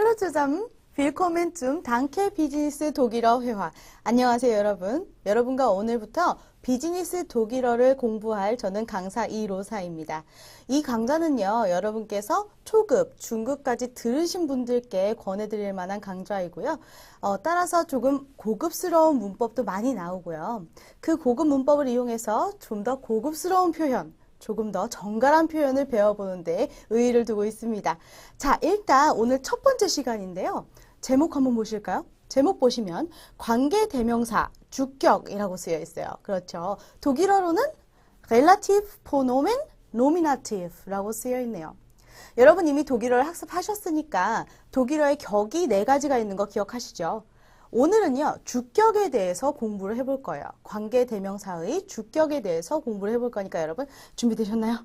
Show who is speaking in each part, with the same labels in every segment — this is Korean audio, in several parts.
Speaker 1: Hallo zusammen. 비즈니스 독일어 회화. 안녕하세요, 여러분. 여러분과 오늘부터 비즈니스 독일어를 공부할 저는 강사 이로사입니다. 이 강좌는요, 여러분께서 초급, 중급까지 들으신 분들께 권해드릴 만한 강좌이고요. 어, 따라서 조금 고급스러운 문법도 많이 나오고요. 그 고급 문법을 이용해서 좀 더 고급스러운 표현, 조금 더 정갈한 표현을 배워보는데 의의를 두고 있습니다. 자, 일단 오늘 첫 번째 시간인데요. 제목 한번 보실까요? 제목 보시면 관계 대명사 주격이라고 쓰여 있어요. 그렇죠. 독일어로는 relative pronomen nominative라고 쓰여 있네요. 여러분 이미 독일어를 학습하셨으니까 독일어의 격이 네 가지가 있는 거 기억하시죠? 오늘은요, 주격에 대해서 공부를 해볼 거예요. 관계대명사의 주격에 대해서 공부를 해볼 거니까 여러분 준비되셨나요?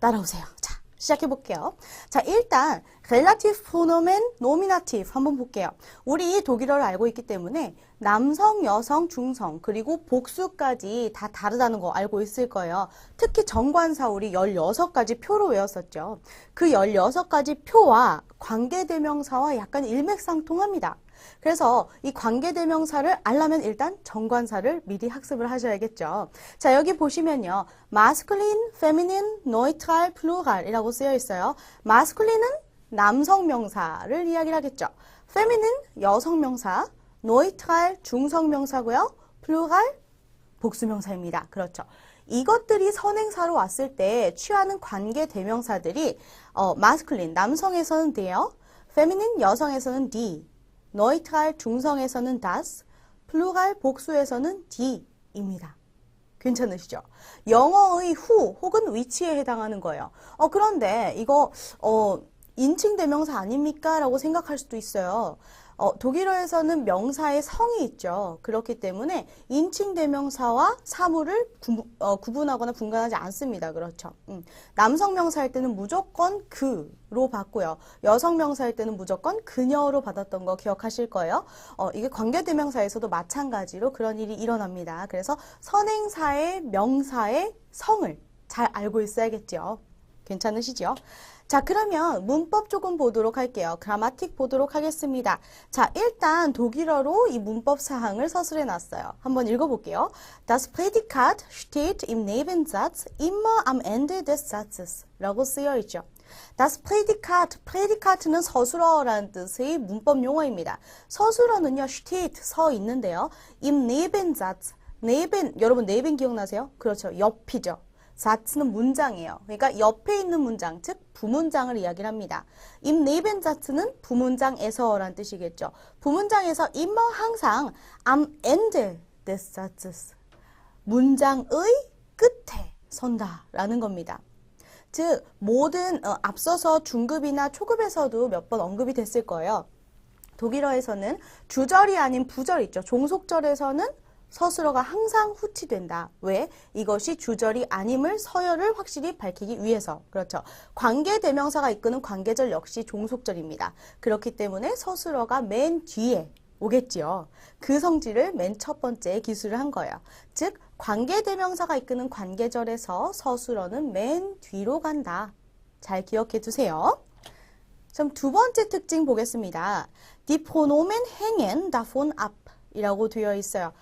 Speaker 1: 따라오세요. 자, 시작해 볼게요. 자, 일단 relative pronomen nominative 한번 볼게요. 우리 독일어를 알고 있기 때문에 남성, 여성, 중성 그리고 복수까지 다 다르다는 거 알고 있을 거예요. 특히 정관사 우리 16가지 표로 외웠었죠. 그 16가지 표와 관계대명사와 약간 일맥상통합니다. 그래서 이 관계대명사를 알려면 일단 정관사를 미리 학습을 하셔야겠죠. 자, 여기 보시면요. masculine, feminine, neutral, plural이라고 쓰여 있어요. masculine은 남성 명사를 이야기를 하겠죠. feminine, 여성 명사, neutral, 중성 명사고요. plural, 복수 명사입니다. 그렇죠. 이것들이 선행사로 왔을 때 취하는 관계 대명사들이 어, masculine, 남성에서는 돼요. feminine, 여성에서는 d, 너이트랄 중성에서는 das, 플루랄 복수에서는 d입니다. 괜찮으시죠? 영어의 후 혹은 위치에 해당하는 거예요. 어, 그런데 이거 어, 인칭 대명사 아닙니까? 라고 생각할 수도 있어요. 어, 독일어에서는 명사의 성이 있죠. 그렇기 때문에 인칭 대명사와 사물을 구, 어, 분하거나 분간하지 않습니다. 그렇죠. 음. 남성 명사일 때는 무조건 그로 받고요. 여성 명사일 때는 무조건 그녀로 받았던 거 기억하실 거예요. 어, 이게 관계 대명사에서도 마찬가지로 그런 일이 일어납니다. 그래서 선행사의 명사의 성을 잘 알고 있어야겠죠. 괜찮으시죠? 자, 그러면 문법 조금 보도록 할게요. 그라마틱 보도록 하겠습니다. 자, 일단 독일어로 이 문법 사항을 서술해 놨어요. 한번 읽어볼게요. Das Prädikat steht im Nebensatz immer am Ende des Satzes 라고 쓰여 있죠. Das Prädikat, Prädikat는 서술어라는 뜻의 문법 용어입니다. 서술어는요, steht, 서 있는데요. im Nebensatz, Neben, 여러분 Neben 기억나세요? 그렇죠. 옆이죠. 자츠는 문장이에요. 그러니까 옆에 있는 문장, 즉 부문장을 이야기를 합니다. im Nebensatz는 부문장에서라는 뜻이겠죠. 부문장에서 immer 항상 am Ende des Satzes 문장의 끝에 선다라는 겁니다. 즉 모든 어, 앞서서 중급이나 초급에서도 몇 번 언급이 됐을 거예요. 독일어에서는 주절이 아닌 부절 있죠. 종속절에서는 서술어가 항상 후치된다. 왜? 이것이 주절이 아님을 서열을 확실히 밝히기 위해서. 그렇죠. 관계대명사가 이끄는 관계절 역시 종속절입니다. 그렇기 때문에 서술어가 맨 뒤에 오겠지요. 그 성질을 맨 첫 번째 기술을 한 거예요. 즉, 관계대명사가 이끄는 관계절에서 서술어는 맨 뒤로 간다. 잘 기억해 두세요. 그럼 두 번째 특징 보겠습니다. Die Pronomen hängen davon ab 이라고 되어 있어요.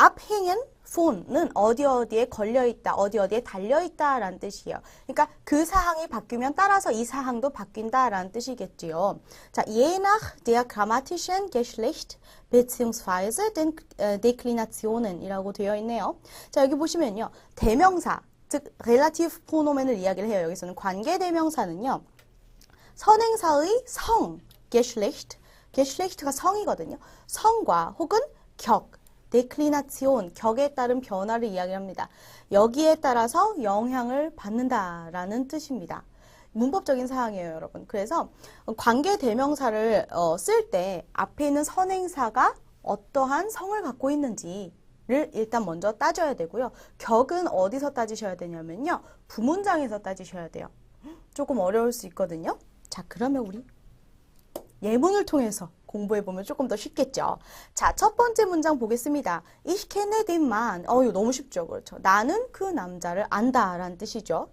Speaker 1: 앞행은 폰은 어디 어디에 걸려 있다, 어디 어디에 달려 있다라는 뜻이에요. 그러니까 그 사항이 바뀌면 따라서 이 사항도 바뀐다라는 뜻이겠지요. 자, je nach der grammatischen Geschlecht bzw. den äh, Deklinationen이라고 되어 있네요. 자, 여기 보시면요. 대명사, 즉 relative pronomen을 이야기를 해요. 여기서는 관계 대명사는요. 선행사의 성, Geschlecht, Geschlecht가 성이거든요. 성과 혹은 격, 데클리나치온, 격에 따른 변화를 이야기합니다. 여기에 따라서 영향을 받는다라는 뜻입니다. 문법적인 사항이에요, 여러분. 그래서 관계 대명사를 어, 쓸때 앞에 있는 선행사가 어떠한 성을 갖고 있는지 를 일단 먼저 따져야 되고요. 격은 어디서 따지셔야 되냐면요. 부문장에서 따지셔야 돼요. 조금 어려울 수 있거든요. 자, 그러면 우리 예문을 통해서 공부해 보면 조금 더 쉽겠죠. 자, 첫 번째 문장 보겠습니다. Ich kenne den Mann. 어, 이거 너무 쉽죠. 그렇죠. 나는 그 남자를 안다 라는 뜻이죠.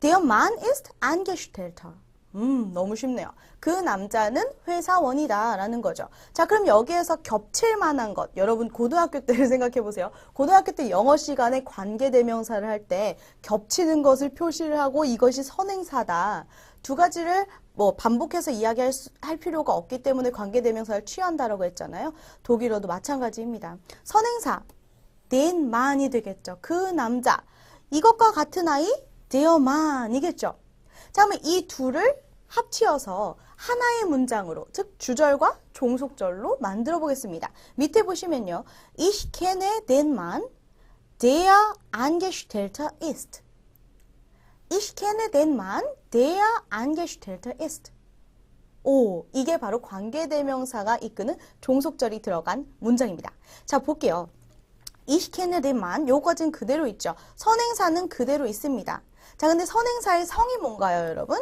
Speaker 1: Der Mann ist Angestellter. 음, 너무 쉽네요. 그 남자는 회사원이다 라는 거죠. 자, 그럼 여기에서 겹칠 만한 것. 여러분, 고등학교 때를 생각해 보세요. 고등학교 때 영어 시간에 관계대명사를 할 때 겹치는 것을 표시를 하고 이것이 선행사다. 두 가지를 뭐 반복해서 이야기할 수- 할 필요가 없기 때문에 관계대명사를 취한다라고 했잖아요. 독일어도 마찬가지입니다. 선행사, den man이 되겠죠. 그 남자. 이것과 같은 아이, der man이겠죠. 자, 그러면 이 둘을 합치어서 하나의 문장으로, 즉 주절과 종속절로 만들어 보겠습니다. 밑에 보시면요. Ich kenne den Mann, der Angestellter ist. Ich kenne den Mann, der Angestellter ist. 오, 이게 바로 관계대명사가 이끄는 종속절이 들어간 문장입니다. 자, 볼게요. Ich kenne den Mann, 요거는 그대로 있죠. 선행사는 그대로 있습니다. 자, 근데 선행사의 성이 뭔가요, 여러분?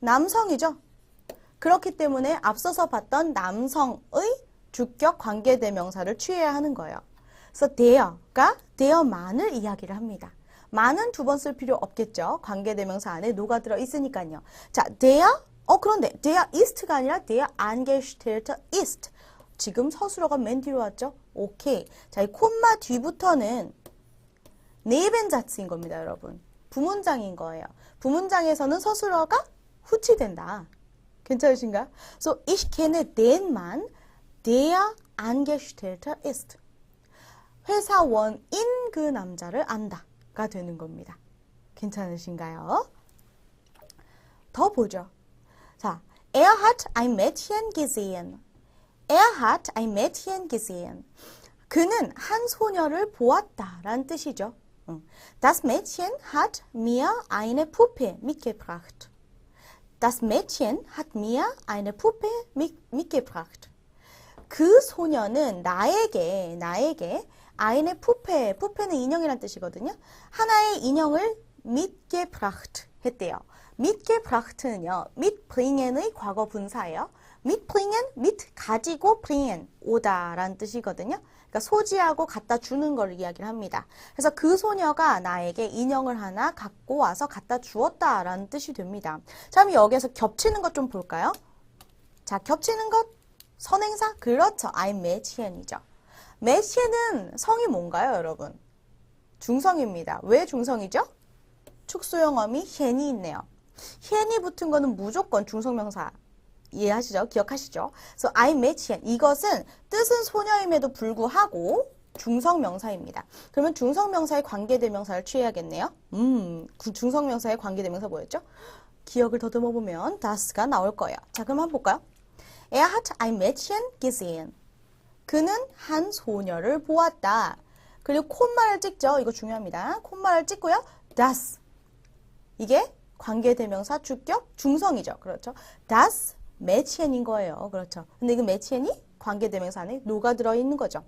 Speaker 1: 남성이죠. 그렇기 때문에 앞서서 봤던 남성의 주격 관계대명사를 취해야 하는 거예요. 그래서 대어가 대어만을 이야기를 합니다. 만은 두 번 쓸 필요 없겠죠. 관계대명사 안에 녹아들어 있으니까요. 자, der, 어 그런데 der ist가 아니라 der Angestellte ist. 지금 서술어가 맨 뒤로 왔죠? 오케이. 자, 이 콤마 뒤부터는 네벤자츠인 겁니다, 여러분. 부문장인 거예요. 부문장에서는 서술어가 후치된다. 괜찮으신가요? So, ich kenne den Mann, der Angestellter ist. 회사원인 그 남자를 안다가 되는 겁니다. 괜찮으신가요? 더 보죠. 자, er hat ein Mädchen gesehen. Er hat ein Mädchen gesehen. 그는 한 소녀를 보았다라는 뜻이죠. 응. Das Mädchen hat mir eine Puppe mitgebracht. Das Mädchen hat mir eine Puppe mit, mitgebracht. 그 소녀는 나에게 나에게 eine Puppe, Puppe는 인형이란 뜻이거든요. 하나의 인형을 mitgebracht 했대요. mitgebracht는요. mitbringen의 과거 분사예요. Mitbringen, mit 가지고 bringen 오다라는 뜻이거든요. 그러니까 소지하고 갖다 주는 걸 이야기를 합니다. 그래서 그 소녀가 나에게 인형을 하나 갖고 와서 갖다 주었다라는 뜻이 됩니다. 자, 그럼 여기에서 겹치는 것 좀 볼까요? 자, 겹치는 것 선행사 그렇죠. I'm 매치엔이죠. 매치엔은 성이 뭔가요, 여러분? 중성입니다. 왜 중성이죠? 축소형어미 헨이 있네요. 헨이 붙은 거는 무조건 중성명사 이해하시죠? 기억하시죠? 그래서 I match hen 이것은 뜻은 소녀임에도 불구하고 중성명사입니다. 그러면 중성명사의 관계대명사를 취해야겠네요. 음, 그 중성명사의 관계대명사 뭐였죠? 기억을 더듬어 보면 das가 나올 거예요. 자, 그럼 한번 볼까요? Er hat ein Mädchen gesehen. 그는 한 소녀를 보았다. 그리고 콤마를 찍죠. 이거 중요합니다. 콤마를 찍고요. das. 이게 관계대명사 주격 중성이죠. 그렇죠. das 매치엔인 거예요. 그렇죠. 근데 그 매치엔이 관계대명사 안에 녹아들어 있는 거죠.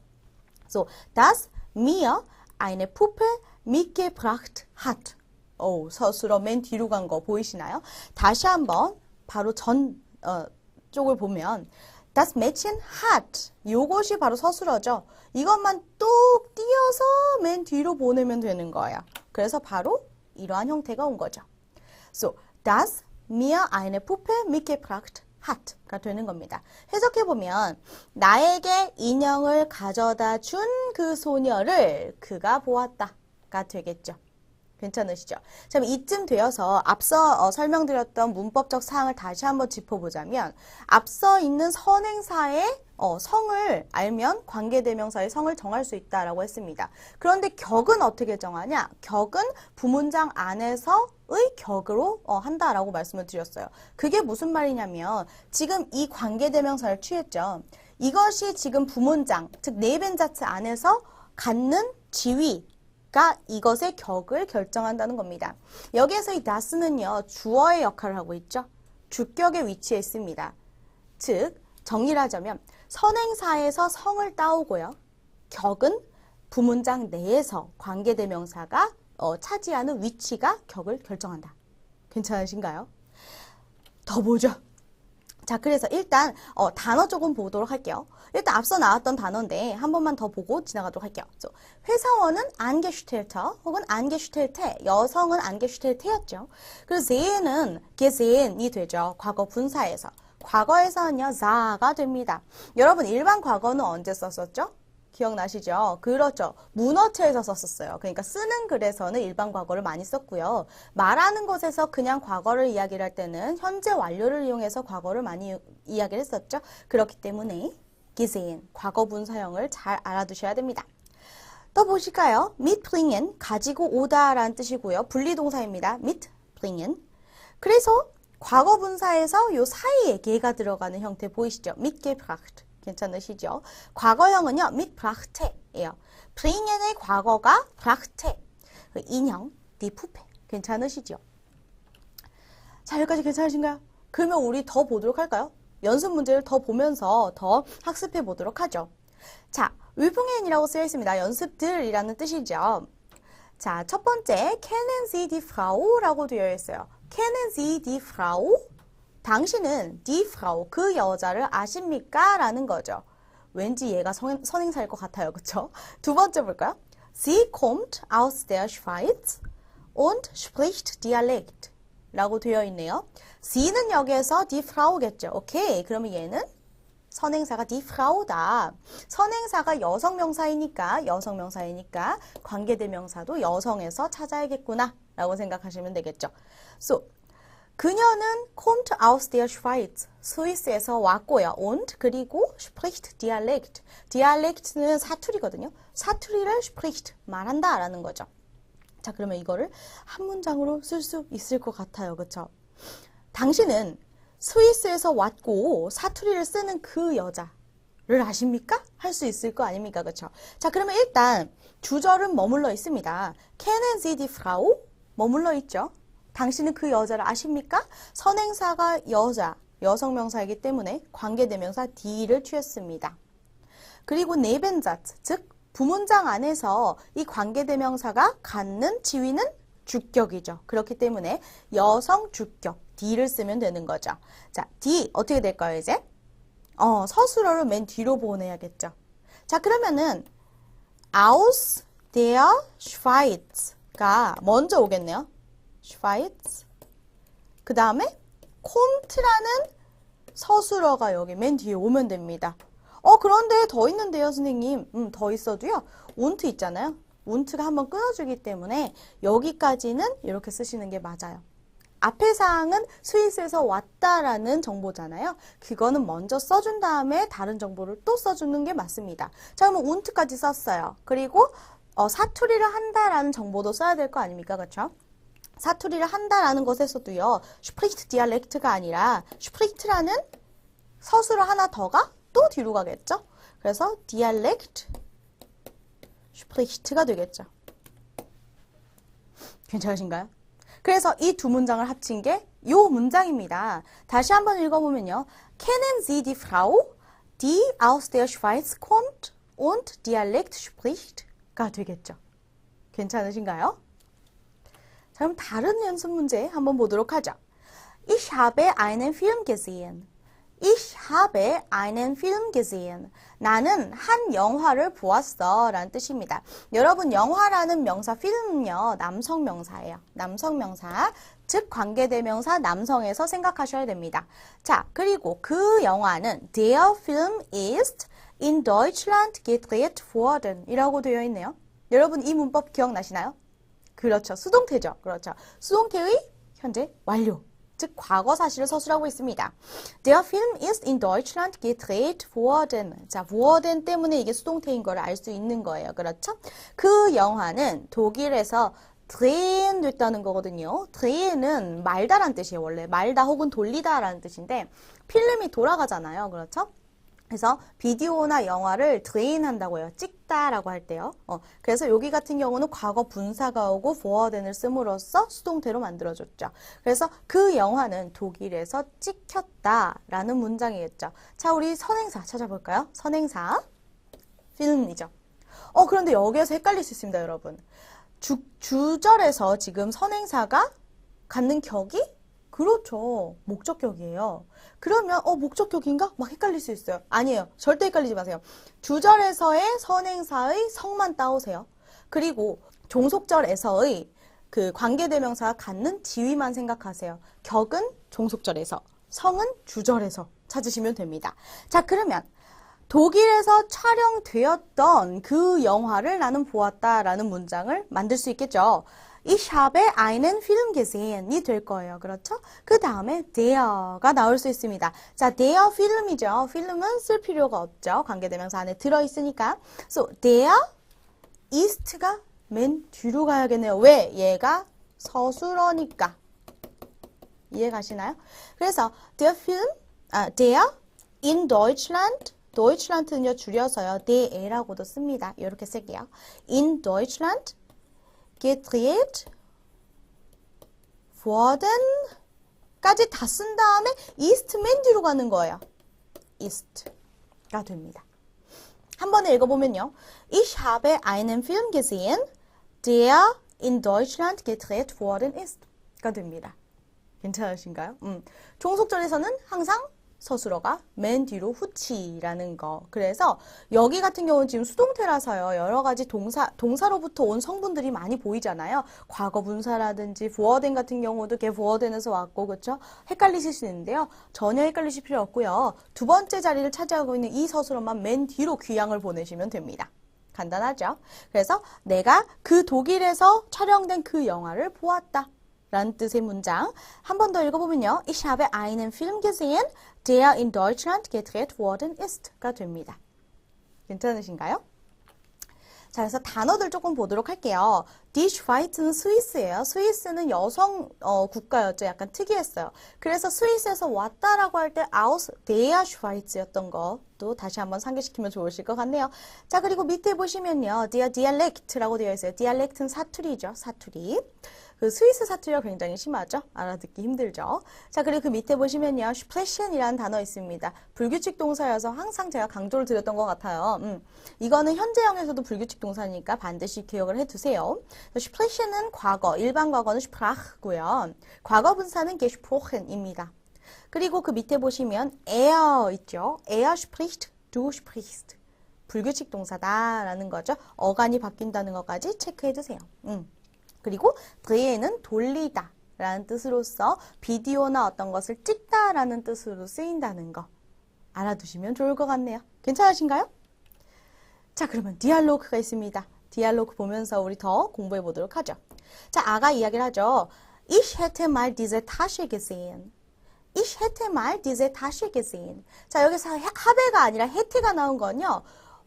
Speaker 1: So, das mir eine Puppe mitgebracht hat. 오, 서술어 맨 뒤로 간 거 보이시나요? 다시 한번 바로 전 어, 쪽을 보면 das Mädchen hat 요것이 바로 서술어죠. 이것만 뚝 띄어서 맨 뒤로 보내면 되는 거예요. 그래서 바로 이러한 형태가 온 거죠. So, das mir eine Puppe mitgebracht hat가 되는 겁니다. 해석해 보면 나에게 인형을 가져다 준 그 소녀를 그가 보았다가 되겠죠. 괜찮으시죠? 자, 이쯤 되어서 앞서 어, 설명드렸던 문법적 사항을 다시 한번 짚어보자면 앞서 있는 선행사의 어, 성을 알면 관계대명사의 성을 정할 수 있다라고 했습니다. 그런데 격은 어떻게 정하냐? 격은 부문장 안에서 의 격으로 어, 한다라고 말씀을 드렸어요. 그게 무슨 말이냐면 지금 이 관계대명사를 취했죠. 이것이 지금 부문장, 즉 네벤자츠 안에서 갖는 지위, 가 이것의 격을 결정한다는 겁니다. 여기에서 이 다스는요, 주어의 역할을 하고 있죠. 주격에 위치해 있습니다. 즉, 정리를 하자면, 선행사에서 성을 따오고요. 격은 부문장 내에서 관계대명사가 어, 차지하는 위치가 격을 결정한다. 괜찮으신가요? 더 보죠. 자, 그래서 일단 어, 단어 조금 보도록 할게요. 일단 앞서 나왔던 단어인데 한 번만 더 보고 지나가도록 할게요. 회사원은 안게슈텔터 혹은 안게슈텔테, 여성은 안게슈텔테였죠. 그래서 세는 게세인이 되죠. 과거 분사에서. 과거에서는요, 자가 됩니다. 여러분 일반 과거는 언제 썼었죠? 기억나시죠? 그렇죠. 문어체에서 썼었어요. 그러니까 쓰는 글에서는 일반 과거를 많이 썼고요. 말하는 것에서 그냥 과거를 이야기를 할 때는 현재 완료를 이용해서 과거를 많이 이야기를 했었죠. 그렇기 때문에 gesehen, 과거 분사형을 잘 알아두셔야 됩니다. 또 보실까요? mitbringen, 가지고 오다라는 뜻이고요. 분리동사입니다. mitbringen. 그래서 과거 분사에서 요 사이에 개가 들어가는 형태 보이시죠? mitgebracht. 괜찮으시죠? 과거형은요, mitbrachte예요. bringen의 과거가 brachte. 그 인형, die Puppe. 괜찮으시죠? 자, 여기까지 괜찮으신가요? 그러면 우리 더 보도록 할까요? 연습 문제를 더 보면서 더 학습해 보도록 하죠. 자, 위풍엔이라고 쓰여 있습니다. 연습들이라는 뜻이죠. 자, 첫 번째, kennen Sie die Frau?라고 되어 있어요. Kennen Sie die Frau? 당신은 die Frau, 그 여자를 아십니까? 라는 거죠. 왠지 얘가 선, 선행사일 것 같아요. 그쵸? 두 번째 볼까요? Sie kommt aus der Schweiz und spricht Dialekt. 라고 되어 있네요. C는 여기에서 die Frau겠죠. 오케이. 그러면 얘는 선행사가 die Frau다. 선행사가 여성명사이니까, 여성명사이니까 관계대명사도 여성에서 찾아야겠구나. 라고 생각하시면 되겠죠. So, 그녀는 kommt aus der Schweiz. 스위스에서 왔고요. und 그리고 spricht Dialekt. Dialect는 사투리거든요. 사투리를 spricht 말한다 라는 거죠. 자, 그러면 이거를 한 문장으로 쓸 수 있을 것 같아요. 그쵸? 당신은 스위스에서 왔고 사투리를 쓰는 그 여자를 아십니까? 할 수 있을 거 아닙니까? 그쵸? 자, 그러면 일단 주절은 머물러 있습니다. Kennen Sie die Frau? 머물러 있죠. 당신은 그 여자를 아십니까? 선행사가 여자, 여성 명사이기 때문에 관계대명사 d를 취했습니다. 그리고 네벤자트, 즉 부문장 안에서 이 관계대명사가 갖는 지위는 주격이죠. 그렇기 때문에 여성 주격 d를 쓰면 되는 거죠. 자, d 어떻게 될까요, 이제? 어, 서술어를 맨 뒤로 보내야겠죠. 자, 그러면은 aus der Schweiz 가 먼저 오겠네요. Schweiz. 그 다음에 콤트라는 서술어가 여기 맨 뒤에 오면 됩니다. 어, 그런데 더 있는데요, 선생님. 음, 더 있어도요. 운트 있잖아요. 운트가 한번 끊어주기 때문에 여기까지는 이렇게 쓰시는 게 맞아요. 앞의 사항은 스위스에서 왔다라는 정보잖아요. 그거는 먼저 써준 다음에 다른 정보를 또 써주는 게 맞습니다. 자, 그러면 운트까지 썼어요. 그리고 어, 사투리를 한다라는 정보도 써야 될 거 아닙니까? 그렇죠? 사투리를 한다라는 것에서도요. 슈프리트 디알렉트가 아니라 슈프리트라는 서술어 하나 더가 또 뒤로 가겠죠? 그래서 디알렉트 슈프리트가 되겠죠. 괜찮으신가요? 그래서 이 두 문장을 합친 게 이 문장입니다. 다시 한번 읽어보면요. Kennen Sie die Frau, die aus der Schweiz kommt und Dialekt spricht? 가 되겠죠. 괜찮으신가요? 자, 그럼 다른 연습 문제 한번 보도록 하죠. Ich habe einen Film gesehen. Ich habe einen Film gesehen. 나는 한 영화를 보았어. 라는 뜻입니다. 여러분, 영화라는 명사, 필름은요, 남성 명사예요. 남성 명사. 즉, 관계대명사 남성에서 생각하셔야 됩니다. 자, 그리고 그 영화는 Der Film ist in Deutschland gedreht worden. 이라고 되어 있네요. 여러분, 이 문법 기억나시나요? 그렇죠. 수동태죠. 그렇죠. 수동태의 현재 완료. 즉 과거 사실을 서술하고 있습니다. Der Film ist in Deutschland gedreht worden. 자, worden 때문에 이게 수동태인 걸 알 수 있는 거예요. 그렇죠? 그 영화는 독일에서 drehen 됐다는 거거든요. drehen은 말다란 뜻이에요. 원래 말다 혹은 돌리다라는 뜻인데 필름이 돌아가잖아요. 그렇죠? 그래서 비디오나 영화를 드레인한다고 해요. 찍다라고 할 때요. 어, 그래서 여기 같은 경우는 과거 분사가 오고 forward을 씀으로써 수동태로 만들어줬죠. 그래서 그 영화는 독일에서 찍혔다라는 문장이겠죠. 자, 우리 선행사 찾아볼까요? 선행사 필름이죠. 어, 그런데 여기에서 헷갈릴 수 있습니다, 여러분. 주, 주절에서 지금 선행사가 갖는 격이 그렇죠. 목적격이에요. 그러면 어 목적격인가? 막 헷갈릴 수 있어요. 아니에요. 절대 헷갈리지 마세요. 주절에서의 선행사의 성만 따오세요. 그리고 종속절에서의 그 관계대명사가 갖는 지위만 생각하세요. 격은 종속절에서, 성은 주절에서 찾으시면 됩니다. 자, 그러면 독일에서 촬영되었던 그 영화를 나는 보았다라는 문장을 만들 수 있겠죠. Ich habe einen Film gesehen이 될 거예요. 그렇죠? 그 다음에 der가 나올 수 있습니다. 자, der 필름이죠. 필름은 쓸 필요가 없죠. 관계대명사 안에 들어있으니까. So, der ist가 맨 뒤로 가야겠네요. 왜? 얘가 서술어니까. 이해 가시나요? 그래서 der Film, 아, der in Deutschland, Deutschland는요 줄여서요 der라고도 씁니다. 이렇게 쓸게요. In Deutschland gedreht worden 까지 다 쓴 다음에 ist 맨 뒤로 가는 거예요. ist가 됩니다. 한 번에 읽어보면요. Ich habe einen Film gesehen, der in Deutschland gedreht worden ist. 가 됩니다. 괜찮으신가요? 음. 종속절에서는 항상 서술어가 맨 뒤로 후치라는 거. 그래서 여기 같은 경우는 지금 수동태라서요. 여러 가지 동사, 동사로부터 온 성분들이 많이 보이잖아요. 과거 분사라든지 부어된 같은 경우도 걔 부어된에서 왔고, 그쵸? 헷갈리실 수 있는데요. 전혀 헷갈리실 필요 없고요. 두 번째 자리를 차지하고 있는 이 서술어만 맨 뒤로 귀향을 보내시면 됩니다. 간단하죠? 그래서 내가 그 독일에서 촬영된 그 영화를 보았다. 라는 뜻의 문장. 한 번 더 읽어보면요. Ich habe einen Film gesehen, der in Deutschland gedreht worden ist. 가 됩니다. 괜찮으신가요? 자, 그래서 단어들 조금 보도록 할게요. Die Schweiz는 스위스예요. 스위스는 여성 어, 국가였죠. 약간 특이했어요. 그래서 스위스에서 왔다라고 할 때 aus der Schweiz였던 것도 다시 한번 상기시키면 좋으실 것 같네요. 자, 그리고 밑에 보시면요. der Dialekt라고 되어 있어요. Dialect는 사투리죠. 사투리. 그 스위스 사투리가 굉장히 심하죠? 알아듣기 힘들죠? 자, 그리고 그 밑에 보시면요. splash이라는 단어 있습니다. 불규칙 동사여서 항상 제가 강조를 드렸던 것 같아요. 음, 이거는 현재형에서도 불규칙 동사니까 반드시 기억을 해두세요. splash는 과거, 일반 과거는 sprach고요. 과거 분사는 gesprochen입니다. 그리고 그 밑에 보시면 er 있죠? er spricht, du sprichst. 불규칙 동사다라는 거죠. 어간이 바뀐다는 것까지 체크해 두세요. 음. 그리고 드레는 돌리다 라는 뜻으로서 비디오나 어떤 것을 찍다 라는 뜻으로 쓰인다는 거 알아두시면 좋을 것 같네요. 괜찮으신가요? 자, 그러면 디알로그가 있습니다. 디알로그 보면서 우리 더 공부해 보도록 하죠. 자, 아가 이야기를 하죠. Ich hätte mal diese Tasche gesehen. Ich hätte mal diese Tasche gesehen. 자, 여기서 하베가 아니라 해태가 나온 건요.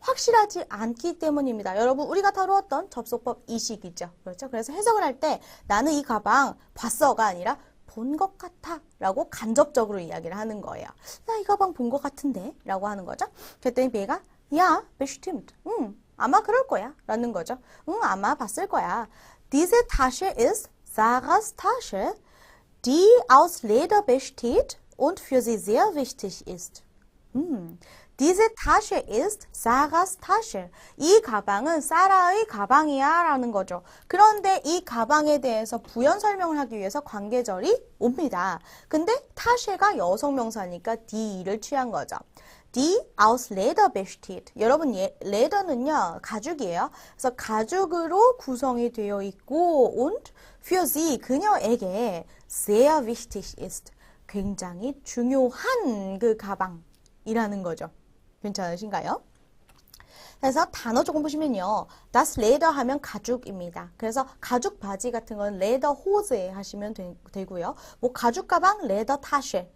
Speaker 1: 확실하지 않기 때문입니다. 여러분 우리가 다루었던 접속법 이식이죠. 그렇죠? 그래서 해석을 할 때 나는 이 가방 봤어가 아니라 본 것 같아 라고 간접적으로 이야기를 하는 거예요. 나 이 가방 본 것 같은데 라고 하는 거죠. 그랬더니 베가 야, bestimmt. 응, 아마 그럴 거야 라는 거죠. 응, 아마 봤을 거야. Diese Tasche ist Sarahs Tasche, die aus Leder und für sie sehr wichtig ist. 음, Diese Tasche ist Sarahs Tasche. 이 가방은 사라의 가방이야 라는 거죠. 그런데 이 가방에 대해서 부연 설명을 하기 위해서 관계절이 옵니다. 근데 타쉐가 여성명사니까 die를 취한 거죠. Die aus Leder besteht. 여러분, 예, 레더는요, 가죽이에요. 그래서 가죽으로 구성이 되어 있고, und für sie, 그녀에게 sehr wichtig ist. 굉장히 중요한 그 가방이라는 거죠. 괜찮으신가요? 그래서 단어 조금 보시면요. das Leder 하면 가죽입니다. 그래서 가죽 바지 같은 건 레더 호즈에 하시면 되, 고요뭐 가죽 가방 레더 타쉐,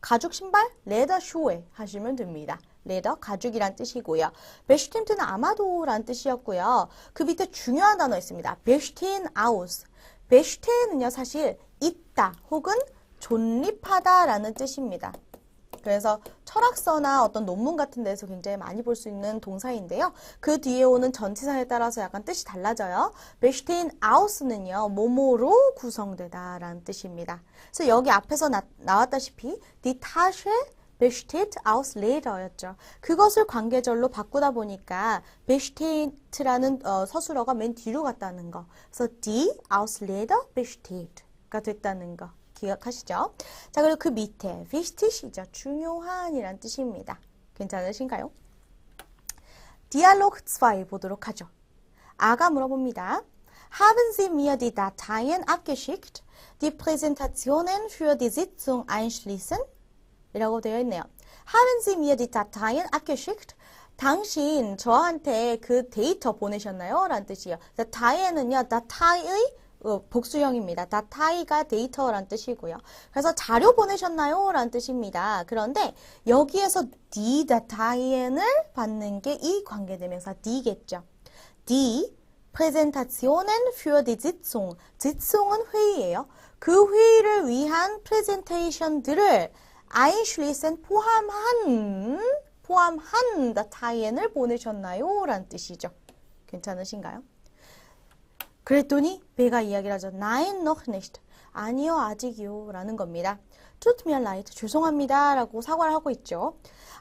Speaker 1: 가죽 신발 레더 슈에 하시면 됩니다. 레더 가죽이란 뜻이고요. 베슈틴트는 아마도란 뜻이었고요. 그 밑에 중요한 단어 있습니다. 베슈틴 아우스. 베슈틴은요 사실 있다 혹은 존립하다라는 뜻입니다. 그래서 철학서나 어떤 논문 같은 데서 굉장히 많이 볼 수 있는 동사인데요. 그 뒤에 오는 전치사에 따라서 약간 뜻이 달라져요. 베슈테인 아우스는요, 모모로 구성되다 라는 뜻입니다. 그래서 여기 앞에서 나, 나왔다시피 die Tasche besteht aus Leder였죠. 그것을 관계절로 바꾸다 보니까 besteht라는 어, 서술어가 맨 뒤로 갔다는 거. 그래서 die aus Leder besteht가 됐다는 거. 기억하시죠? 자, 그리고 그 밑에 wichtig이죠. 중요한이란 뜻입니다. 괜찮으신가요? 디알로그 2 보도록 하죠. 아가 물어봅니다. Haben Sie mir die Dateien abgeschickt, die Präsentationen für die Sitzung einschließen? 이라고 되어 있네요. Haben Sie mir die Dateien abgeschickt? 당신 저한테 그 데이터 보내셨나요? 라는 뜻이에요. 다타이의 어, 복수형입니다. 다타이가 데이터란 뜻이고요. 그래서 자료 보내셨나요? 라는 뜻입니다. 그런데 여기에서 die 다타이엔을 받는 게 이 관계대명사 die겠죠. die Präsentationen für die Sitzung. Sitzung은 회의예요. 그 회의를 위한 프레젠테이션들을 einschließen 포함한 포함한 다타이엔을 보내셨나요? 라는 뜻이죠. 괜찮으신가요? 그랬더니 배가 이야기를 하죠. Nein, noch nicht. 아니요, 아직이요. 라는 겁니다. Tut mir leid. 죄송합니다. 라고 사과를 하고 있죠.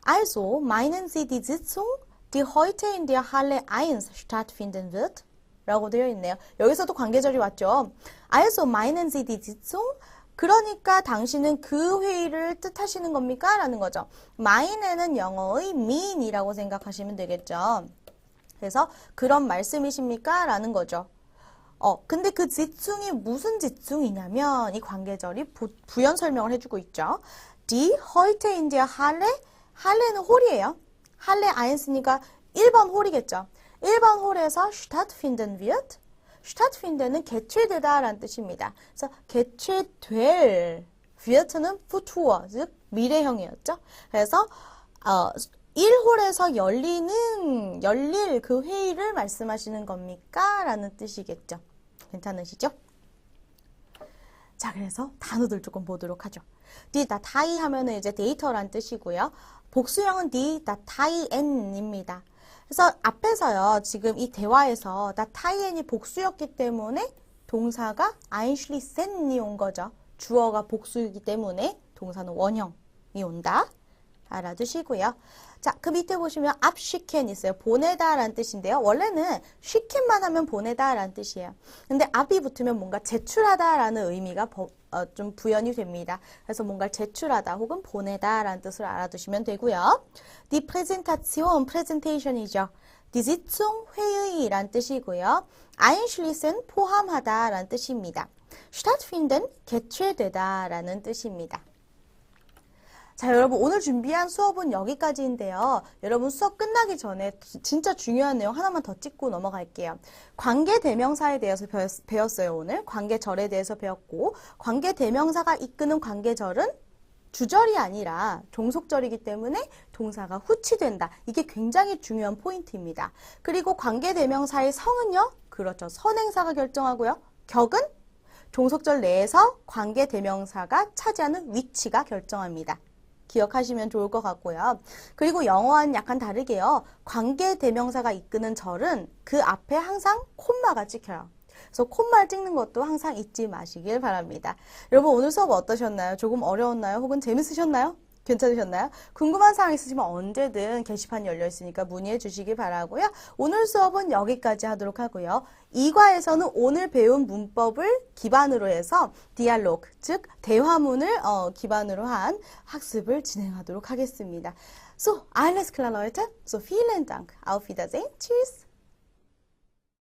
Speaker 1: Also, meinen Sie die Sitzung, die heute in der Halle 1 stattfinden wird? 라고 되어 있네요. 여기서도 관계절이 왔죠. Also, meinen Sie die Sitzung? 그러니까 당신은 그 회의를 뜻하시는 겁니까? 라는 거죠. mine는 영어의 mean이라고 생각하시면 되겠죠. 그래서 그런 말씀이십니까? 라는 거죠. 어, 근데 그 지충이 무슨 지충이냐면 이 관계절이 부, 부연 설명을 해주고 있죠. Die heute in der Halle, 할레는 홀이에요. 할레 아인스니까 1번 홀이겠죠. 1번 홀에서 stattfinden wird. stattfinden은 개최되다 라는 뜻입니다. 그래서 개최될 wirt는 futur, 즉 미래형이었죠. 그래서 어, 1홀에서 열리는 열릴 그 회의를 말씀하시는 겁니까? 라는 뜻이겠죠. 괜찮으시죠? 자, 그래서 단어들 조금 보도록 하죠. 디다 타이 하면은 이제 데이터란 뜻이고요. 복수형은 디다 타이엔입니다. 그래서 앞에서요, 지금 이 대화에서 다 타이엔이 복수였기 때문에 동사가 아인슐리센이 온 거죠. 주어가 복수이기 때문에 동사는 원형이 온다. 알아두시고요. 자, 그 밑에 보시면 앞시켄 있어요. 보내다라는 뜻인데요. 원래는 쉬켄만 하면 보내다라는 뜻이에요. 근데 앞이 붙으면 뭔가 제출하다라는 의미가 버, 어, 좀 부연이 됩니다. 그래서 뭔가 제출하다 혹은 보내다라는 뜻을 알아두시면 되고요. Die Präsentation. Die Sitzung, 회의란 뜻이고요. Einschließen, 포함하다라는 뜻입니다. stattfinden, 개최되다라는 뜻입니다. 자, 여러분 오늘 준비한 수업은 여기까지인데요. 여러분 수업 끝나기 전에 진짜 중요한 내용 하나만 더 찍고 넘어갈게요. 관계 대명사에 대해서 배웠, 어요 오늘. 관계절에 대해서 배웠고 관계 대명사가 이끄는 관계절은 주절이 아니라 종속절이기 때문에 동사가 후치된다. 이게 굉장히 중요한 포인트입니다. 그리고 관계 대명사의 성은요? 그렇죠. 선행사가 결정하고요. 격은 종속절 내에서 관계 대명사가 차지하는 위치가 결정합니다. 기억하시면 좋을 것 같고요. 그리고 영어와는 약간 다르게요. 관계 대명사가 이끄는 절은 그 앞에 항상 콤마가 찍혀요. 그래서 콤마를 찍는 것도 항상 잊지 마시길 바랍니다. 여러분 오늘 수업 어떠셨나요? 조금 어려웠나요? 혹은 재밌으셨나요? 괜찮으셨나요? 궁금한 사항 있으시면 언제든 게시판 열려 있으니까 문의해 주시기 바라고요. 오늘 수업은 여기까지 하도록 하고요. 이과에서는 오늘 배운 문법을 기반으로 해서 디알로그, 즉 대화문을 어, 기반으로 한 학습을 진행하도록 하겠습니다. So, alles klar, Leute. So, vielen Dank. Auf Wiedersehen. Tschüss.